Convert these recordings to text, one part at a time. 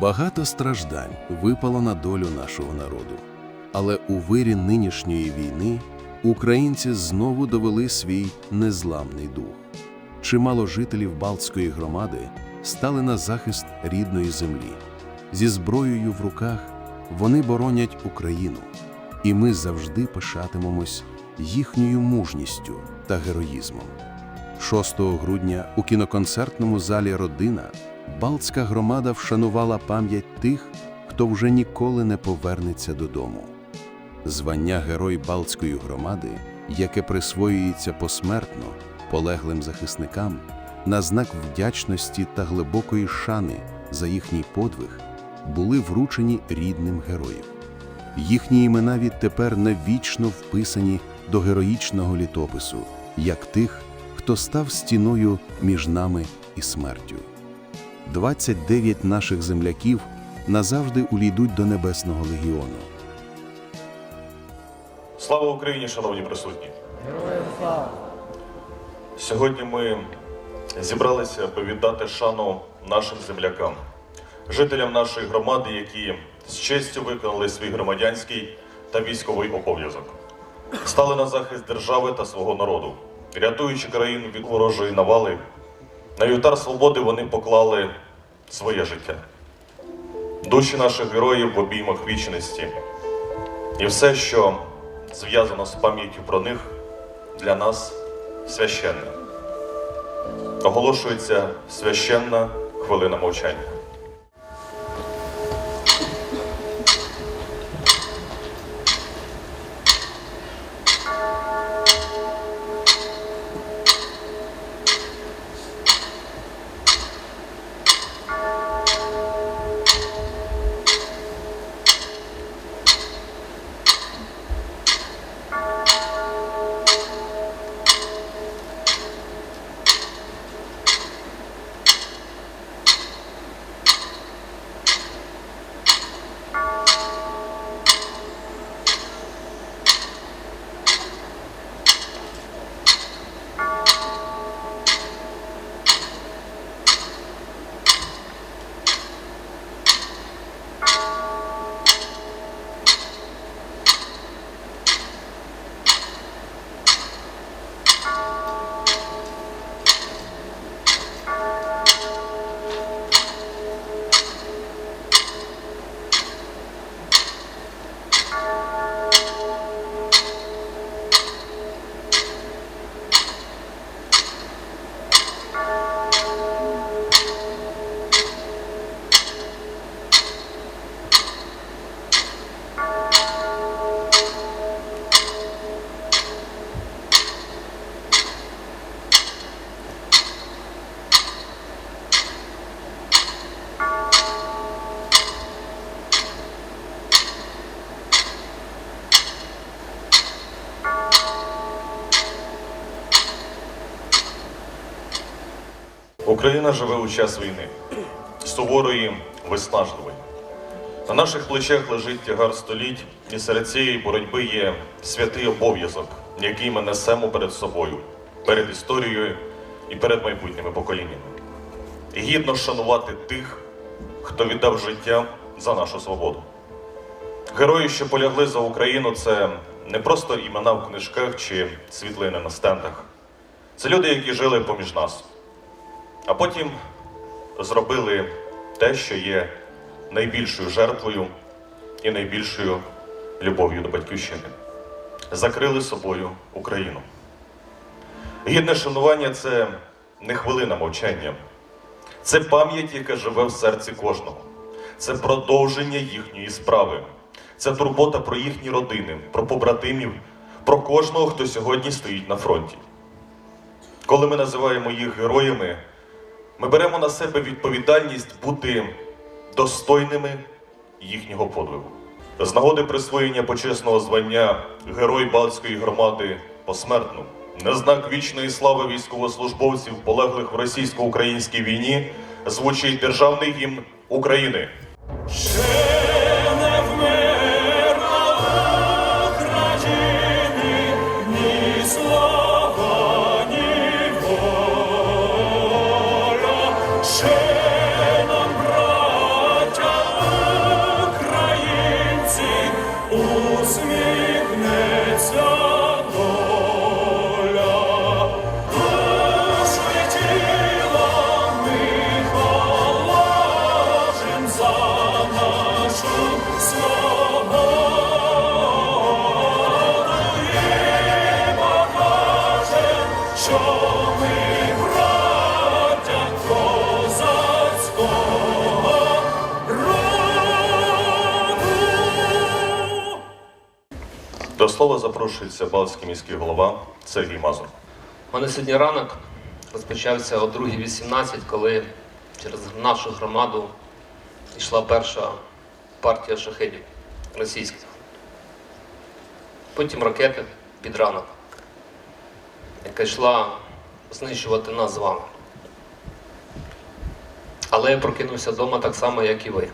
Багато страждань випало на долю нашого народу. Але у вирі нинішньої війни українці знову довели свій незламний дух. Чимало жителів Балтської громади стали на захист рідної землі. Зі зброєю в руках вони боронять Україну, і ми завжди пишатимемось їхньою мужністю та героїзмом. 6 грудня у кіноконцертному залі Родина Балтська громада вшанувала пам'ять тих, хто вже ніколи не повернеться додому. Звання Герой Балтської громади, яке присвоюється посмертно полеглим захисникам, на знак вдячності та глибокої шани за їхній подвиг, були вручені рідним героїв. Їхні імена відтепер навічно вписані до героїчного літопису, як тих, хто став стіною між нами і смертю. 29 наших земляків назавжди улійдуть до Небесного легіону. Слава Україні, шановні присутні! Героям слава! Сьогодні ми зібралися, аби віддати шану нашим землякам, жителям нашої громади, які з честю виконали свій громадянський та військовий обов'язок, стали на захист держави та свого народу, рятуючи країну від ворожої навали. На вівтар свободи вони поклали своє життя. Душі наших героїв в обіймах вічності. І все, що зв'язано з пам'яттю про них, для нас священне. Оголошується священна хвилина мовчання. Україна живе у час війни, суворої, виснажливої. На наших плечах лежить тягар століть, і серед цієї боротьби є святий обов'язок, який ми несемо перед собою, перед історією і перед майбутніми поколіннями. І гідно шанувати тих, хто віддав життя за нашу свободу. Герої, що полягли за Україну, це не просто імена в книжках чи світлини на стендах. Це люди, які жили поміж нас, а потім зробили те, що є найбільшою жертвою і найбільшою любов'ю до батьківщини. Закрили собою Україну. Гідне шанування це не хвилина мовчання, це пам'ять, яка живе в серці кожного. Це продовження їхньої справи. Це турбота про їхні родини, про побратимів, про кожного, хто сьогодні стоїть на фронті. Коли ми називаємо їх героями, ми беремо на себе відповідальність бути достойними їхнього подвигу. З нагоди присвоєння почесного звання Герой Балтської громади посмертно на знак вічної слави військовослужбовців, полеглих в російсько-українській війні, звучить державний гімн України. Слова запрошується Балтський міський голова Сергій Мазур. У мене сьогодні ранок розпочався о 2.18, коли через нашу громаду йшла перша партія шахедів російських. Потім ракети під ранок, яка йшла знищувати нас з вами. Але я прокинувся вдома так само, як і ви.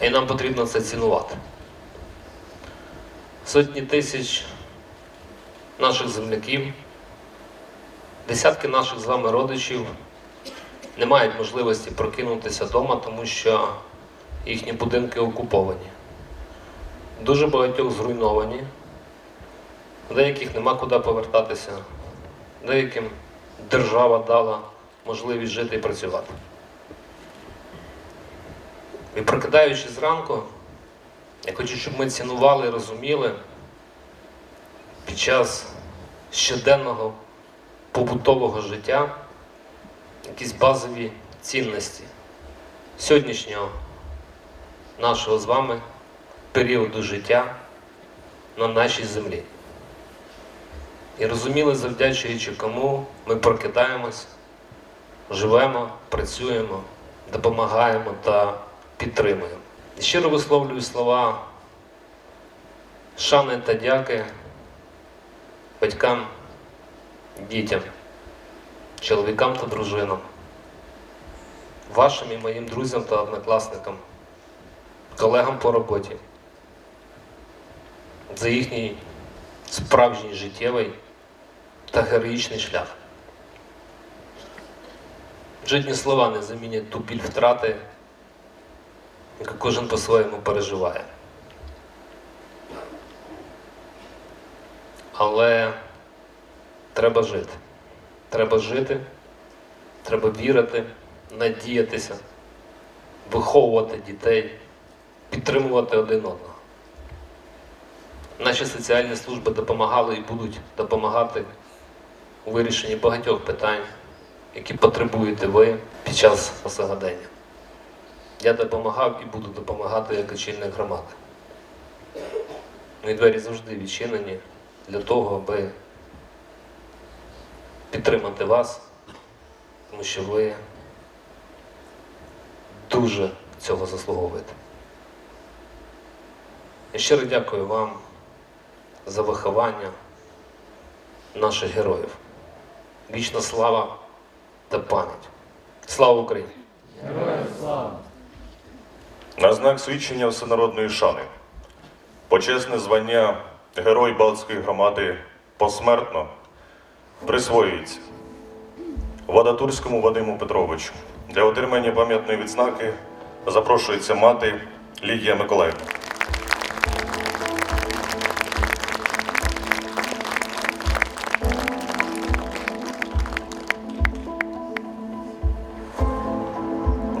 І нам потрібно це цінувати. Сотні тисяч наших земляків, десятки наших з вами родичів не мають можливості прокинутися вдома, тому що їхні будинки окуповані. Дуже багатьох зруйновані, деяких нема куди повертатися, деяким держава дала можливість жити і працювати. І прокидаючись зранку, я хочу, щоб ми цінували і розуміли, під час щоденного побутового життя якісь базові цінності сьогоднішнього нашого з вами періоду життя на нашій землі. І розуміли, завдячуючи кому ми прокидаємось, живемо, працюємо, допомагаємо та підтримуємо. Щиро висловлюю слова шани та дяки батькам, дітям, чоловікам та дружинам, вашим і моїм друзям та однокласникам, колегам по роботі за їхній справжній життєвий та героїчний шлях. Жодні слова не замінять ту біль втрати, яку кожен по-своєму переживає. Але треба жити. Треба жити, треба вірити, надіятися, виховувати дітей, підтримувати один одного. Наші соціальні служби допомагали і будуть допомагати у вирішенні багатьох питань, які потребуєте ви під час сьогодення. Я допомагав і буду допомагати як очільник громади. Мої двері завжди відчинені для того, аби підтримати вас, тому що ви дуже цього заслуговуєте. Я щиро дякую вам за виховання наших героїв. Вічна слава та пам'ять. Слава Україні! На знак свідчення всенародної шани. Почесне звання Герой Балтської громади посмертно присвоюється Вадатурському Вадиму Петровичу. Для отримання пам'ятної відзнаки запрошується мати Лідія Миколаївна.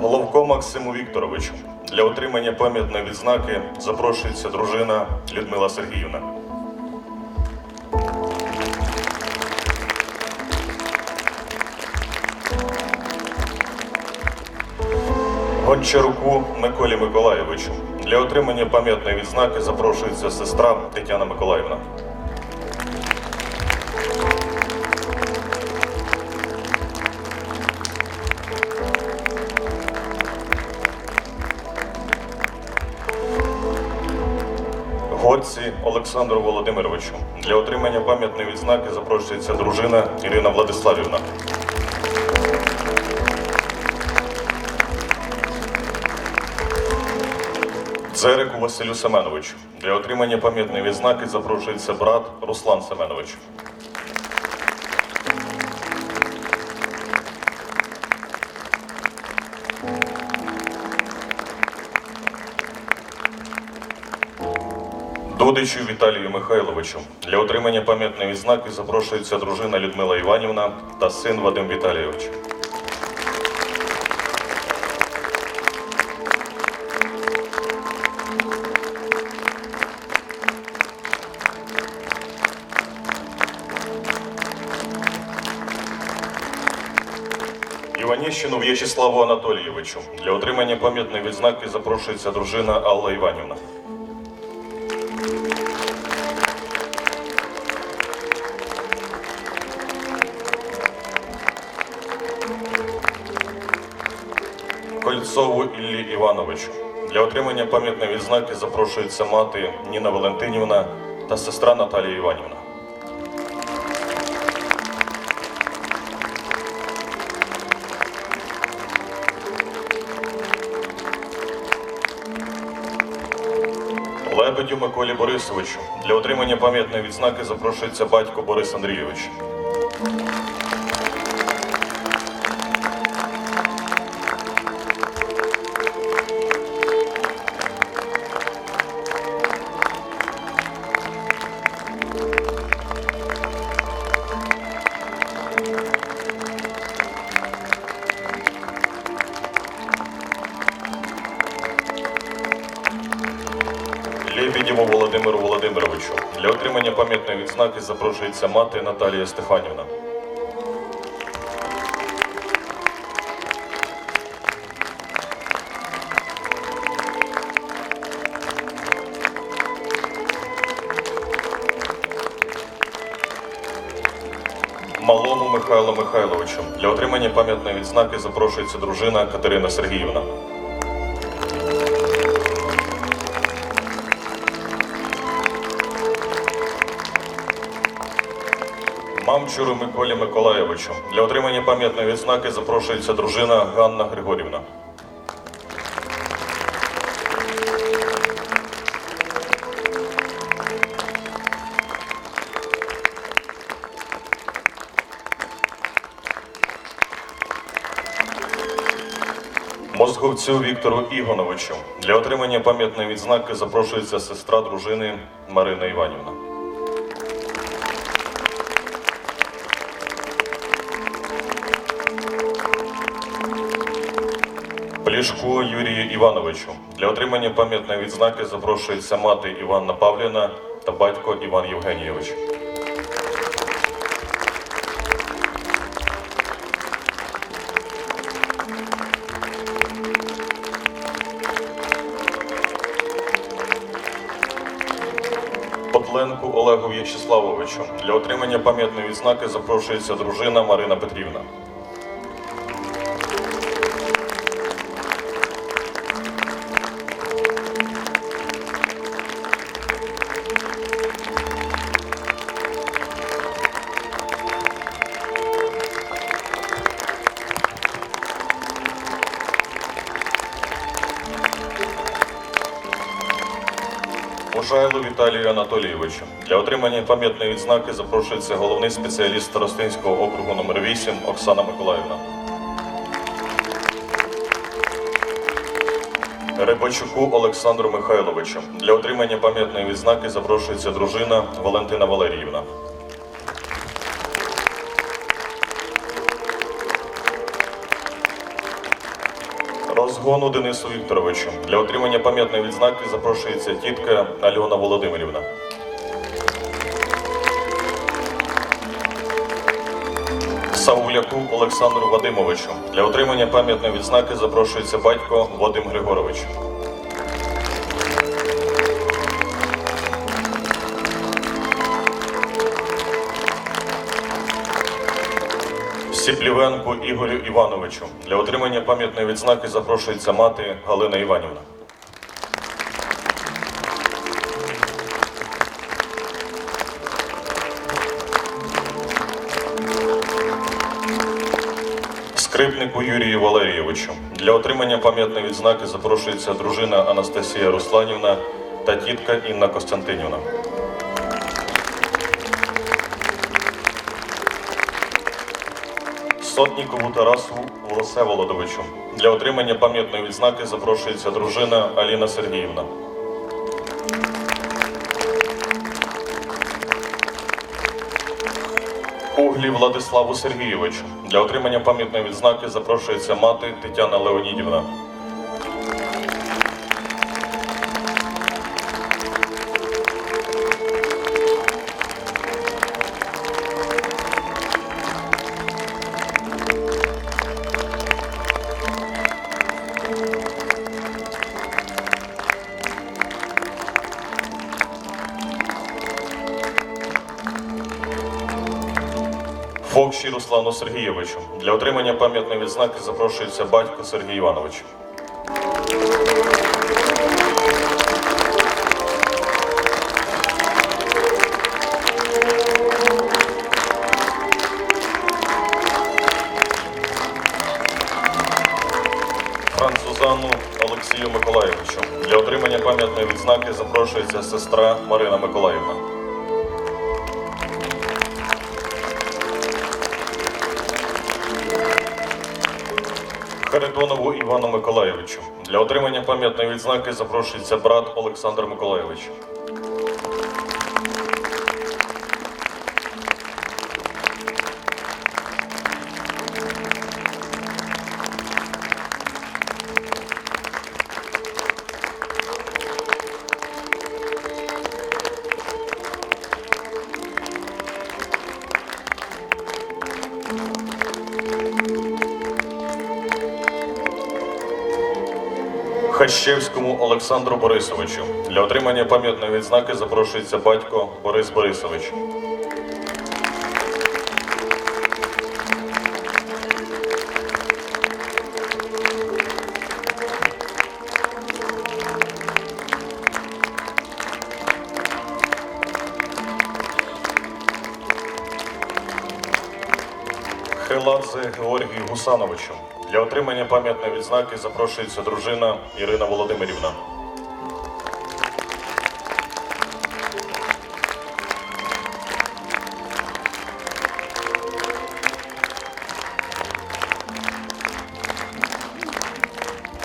Головко Максиму Вікторовичу. Для отримання пам'ятної відзнаки запрошується дружина Людмила Сергіївна. Гончаруку Миколі Миколаєвичу. Для отримання пам'ятної відзнаки запрошується сестра Тетяна Миколаївна. Олександру Володимировичу. Для отримання пам'ятної відзнаки запрошується дружина Ірина Владиславівна. Дзерику Василю Семеновичу. Для отримання пам'ятної відзнаки запрошується брат Руслан Семенович. Дудичу Віталію Михайловичу. Для отримання пам'ятної відзнаки запрошується дружина Людмила Іванівна та син Вадим Віталійович. Іваніщину В'ячеславу Анатолійовичу. Для отримання пам'ятної відзнаки запрошується дружина Алла Іванівна. Іллі Івановичу. Для отримання пам'ятної відзнаки запрошується мати Ніна Валентинівна та сестра Наталія Іванівна. Лебедю Миколі Борисовичу. Для отримання пам'ятної відзнаки запрошується батько Борис Андрійович. Запрошується мати Наталія Стефанівна. Малому Михайлу Михайловичу. Для отримання пам'ятної відзнаки запрошується дружина Катерина Сергіївна. Мамчуру Миколі Миколаєвичу. Для отримання пам'ятної відзнаки запрошується дружина Ганна Григорівна. Мозговцю Віктору Ігоновичу. Для отримання пам'ятної відзнаки запрошується сестра дружини Марина Іванівна. Плішку Юрію Івановичу. Для отримання пам'ятної відзнаки запрошується мати Іванна Павлівна та батько Іван Євгенійович. Котленку Олегу В'ячеславовичу. Для отримання пам'ятної відзнаки запрошується дружина Марина Петрівна. Пожайлу Віталію Анатолійовичу. Для отримання пам'ятної відзнаки запрошується головний спеціаліст Старостинського округу номер 8 Оксана Миколаївна. Рибачуку Олександру Михайловичу. Для отримання пам'ятної відзнаки запрошується дружина Валентина Валеріївна. Розгону Денису Вікторовичу. Для отримання пам'ятної відзнаки запрошується тітка Альона Володимирівна. Сауляку Олександру Вадимовичу. Для отримання пам'ятної відзнаки запрошується батько Вадим Григорович. Сіплівенку Ігорю Івановичу. Для отримання пам'ятної відзнаки запрошується мати Галина Іванівна. Скрипнику Юрію Валерійовичу. Для отримання пам'ятної відзнаки запрошується дружина Анастасія Русланівна та тітка Інна Костянтинівна. Сотнікову Тарасу Володовичу. Для отримання пам'ятної відзнаки запрошується дружина Аліна Сергіївна. Углі Владиславу Сергійовичу. Для отримання пам'ятної відзнаки запрошується мати Тетяна Леонідівна. Фокші Руслану Сергійовичу. Для отримання пам'ятної відзнаки запрошується батько Сергій Іванович. Французану Олексію Миколаєвичу. Для отримання пам'ятної відзнаки запрошується сестра Марина Миколаївна. Харитонову Івану Миколаєвичу. Для отримання пам'ятної відзнаки запрошується брат Олександр Миколаєвич. Хащевському Олександру Борисовичу. Для отримання пам'ятної відзнаки запрошується батько Борис Борисович. Отримання пам'ятної відзнаки запрошується дружина Ірина Володимирівна.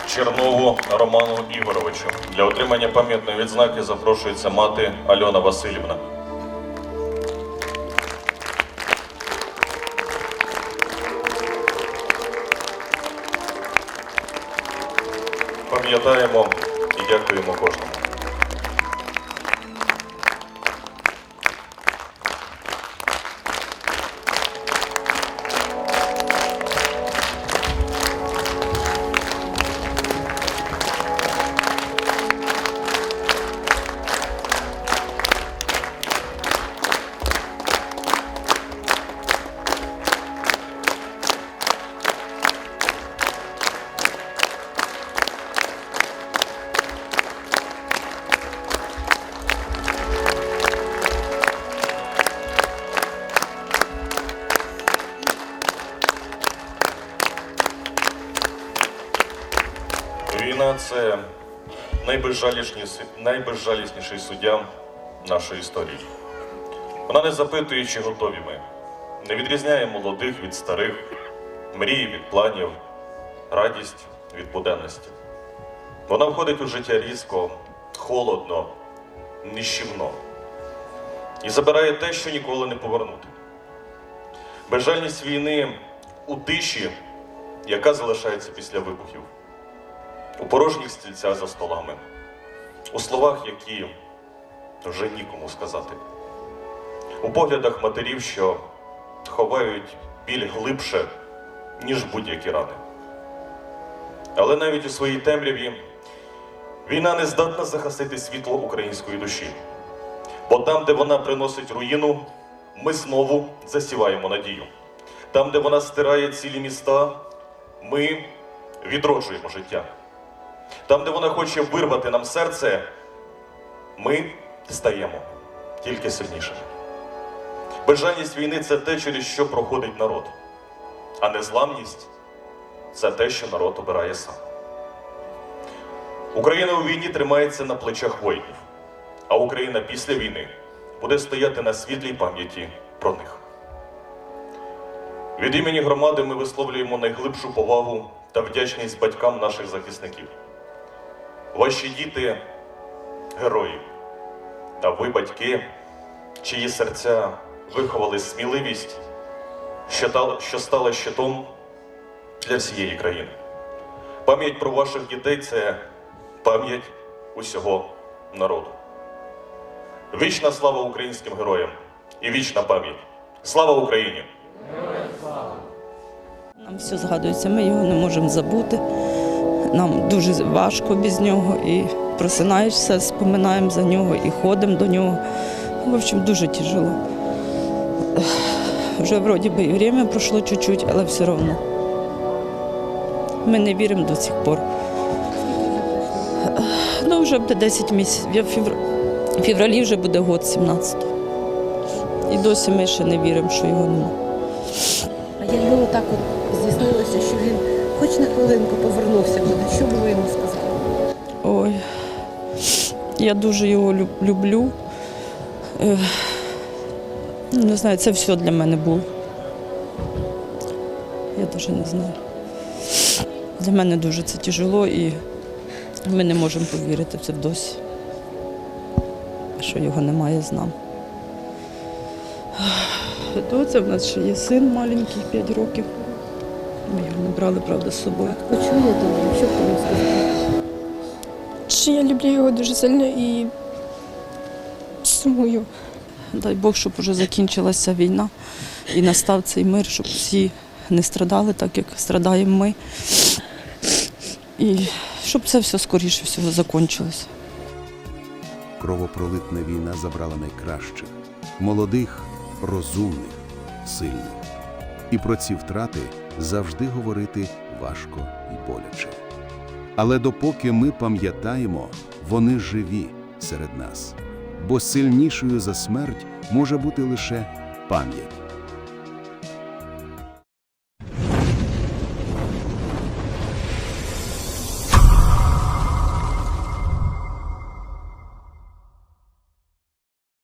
Чернову Роману Ігоровичу. Для отримання пам'ятної відзнаки запрошується мати Альона Васильівна. Це найбезжалісніший, суддя нашої історії. Вона не запитує, чи готові ми, не відрізняє молодих від старих, мрії від планів, радість від буденності. Вона входить у життя різко, холодно, нищівно і забирає те, що ніколи не повернути. Безжальність війни у тиші, яка залишається після вибухів у порожніх стільцях за столами, у словах, які вже нікому сказати, у поглядах матерів, що ховають біль глибше, ніж будь-які рани. Але навіть у своїй темряві війна не здатна захистити світло української душі. Бо там, де вона приносить руїну, ми знову засіваємо надію. Там, де вона стирає цілі міста, ми відроджуємо життя. Там, де вона хоче вирвати нам серце, ми стаємо тільки сильнішими. Безжальність війни це те, через що проходить народ, а незламність це те, що народ обирає сам. Україна у війні тримається на плечах воїнів, а Україна після війни буде стояти на світлій пам'яті про них. Від імені громади ми висловлюємо найглибшу повагу та вдячність батькам наших захисників. Ваші діти герої, та ви, батьки, чиї серця виховали сміливість що стала щитом для всієї країни. Пам'ять про ваших дітей це пам'ять усього народу. Вічна слава українським героям і вічна пам'ять. Слава Україні! Нам все згадується, ми його не можемо забути. Нам дуже важко без нього і просинаєшся, споминаємо за нього і ходимо до нього. В общем, дуже тяжело. Вже вроді би і время пройшло чуть-чуть, але все одно. Ми не віримо до сих пор. Ну, вже буде 10 місяців. В февр... в февралі вже буде год 17. І досі ми ще не віримо, що його немає. А якби отак от здійснилося, що він хоч на хвилинку повернувся буде, що б ви йому сказали? Ой, я дуже його люблю. Е, Не знаю, це все для мене було. Я навіть не знаю. Для мене дуже це тяжело і ми не можемо повірити в це досі, що його немає з нами. Доця в нас ще є син маленький, 5 років. Ми його не брали, правда, з собою. Почуєте його, що б йому сказали? Що я люблю його дуже сильно і сумую. Дай Бог, щоб вже закінчилася війна і настав цей мир, щоб всі не страдали так, як страдаємо ми. І щоб це все скоріше всього закінчилося. Кровопролитна війна забрала найкращих, молодих, розумних, сильних. І про ці втрати завжди говорити важко і боляче. Але допоки ми пам'ятаємо, вони живі серед нас, бо сильнішою за смерть може бути лише пам'ять